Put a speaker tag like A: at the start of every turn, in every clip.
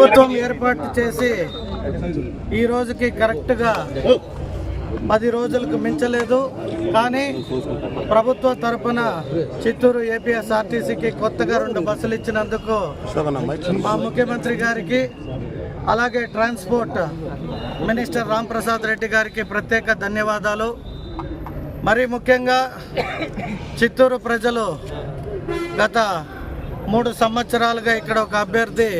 A: ప్రభుత్వం ఏర్పాటు చేసి ఈ రోజుకి కరెక్ట్గా పది రోజులకు మించలేదు. కానీ ప్రభుత్వ తరఫున చిత్తూరు ఏపీఎస్ఆర్టీసీకి కొత్తగా రెండు బస్సులు ఇచ్చినందుకు మా ముఖ్యమంత్రి గారికి అలాగే ట్రాన్స్పోర్ట్ మినిస్టర్ రామ్ ప్రసాద్ రెడ్డి గారికి ప్రత్యేక ధన్యవాదాలు. మరి ముఖ్యంగా చిత్తూరు ప్రజలు గత మూడు సంవత్సరాలుగా ఇక్కడ ఒక అభ్యర్థి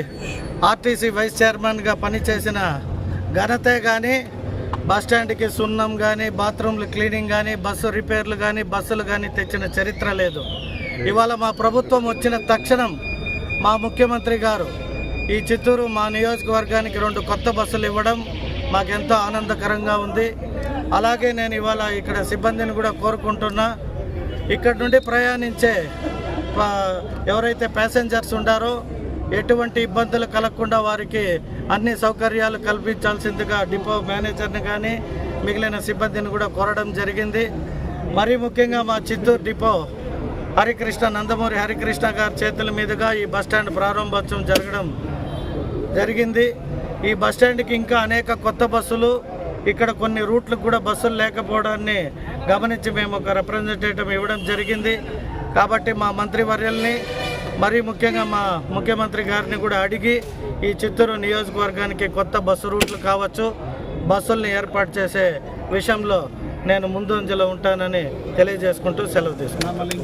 A: ఆర్టీసీ వైస్ చైర్మన్గా పనిచేసిన ఘనతే కానీ బస్ స్టాండ్కి సున్నం కానీ బాత్రూమ్లు క్లీనింగ్ కానీ బస్సు రిపేర్లు కానీ బస్సులు కానీ తెచ్చిన చరిత్ర లేదు. ఇవాళ మా ప్రభుత్వం వచ్చిన తక్షణం మా ముఖ్యమంత్రి గారు ఈ చిత్తూరు మా నియోజకవర్గానికి రెండు కొత్త బస్సులు ఇవ్వడం మాకెంతో ఆనందకరంగా ఉంది. అలాగే నేను ఇవాళ ఇక్కడ సిబ్బందిని కూడా కోరుకుంటున్నా. ఇక్కడ నుండి ప్రయాణించే ఎవరైతే ప్యాసింజర్స్ ఉండారో ఎటువంటి ఇబ్బందులు కలగకుండా వారికి అన్ని సౌకర్యాలు కల్పించాల్సిందిగా డిపో మేనేజర్ని కానీ మిగిలిన సిబ్బందిని కూడా కోరడం జరిగింది. మరీ ముఖ్యంగా మా చిత్తూరు డిపో హరికృష్ణ నందమూరి హరికృష్ణ గారి చేతుల మీదుగా ఈ బస్టాండ్ ప్రారంభోత్సవం జరగడం జరిగింది. ఈ బస్ స్టాండ్కి ఇంకా అనేక కొత్త బస్సులు ఇక్కడ కొన్ని రూట్లకు కూడా బస్సులు లేకపోవడాన్ని గమనించి మేము ఒక రిప్రజెంటేటివ్ ఇవ్వడం జరిగింది. కాబట్టి మా మంత్రివర్యుల్ని మరీ ముఖ్యంగా మా ముఖ్యమంత్రి గారిని కూడా అడిగి ఈ చిత్తూరు నియోజకవర్గానికి కొత్త బస్సు రూట్లు కావచ్చు బస్సుల్ని ఏర్పాటు చేసే విషయంలో నేను ముందంజలో ఉంటానని తెలియజేసుకుంటూ సెలవు తీసుకున్నాను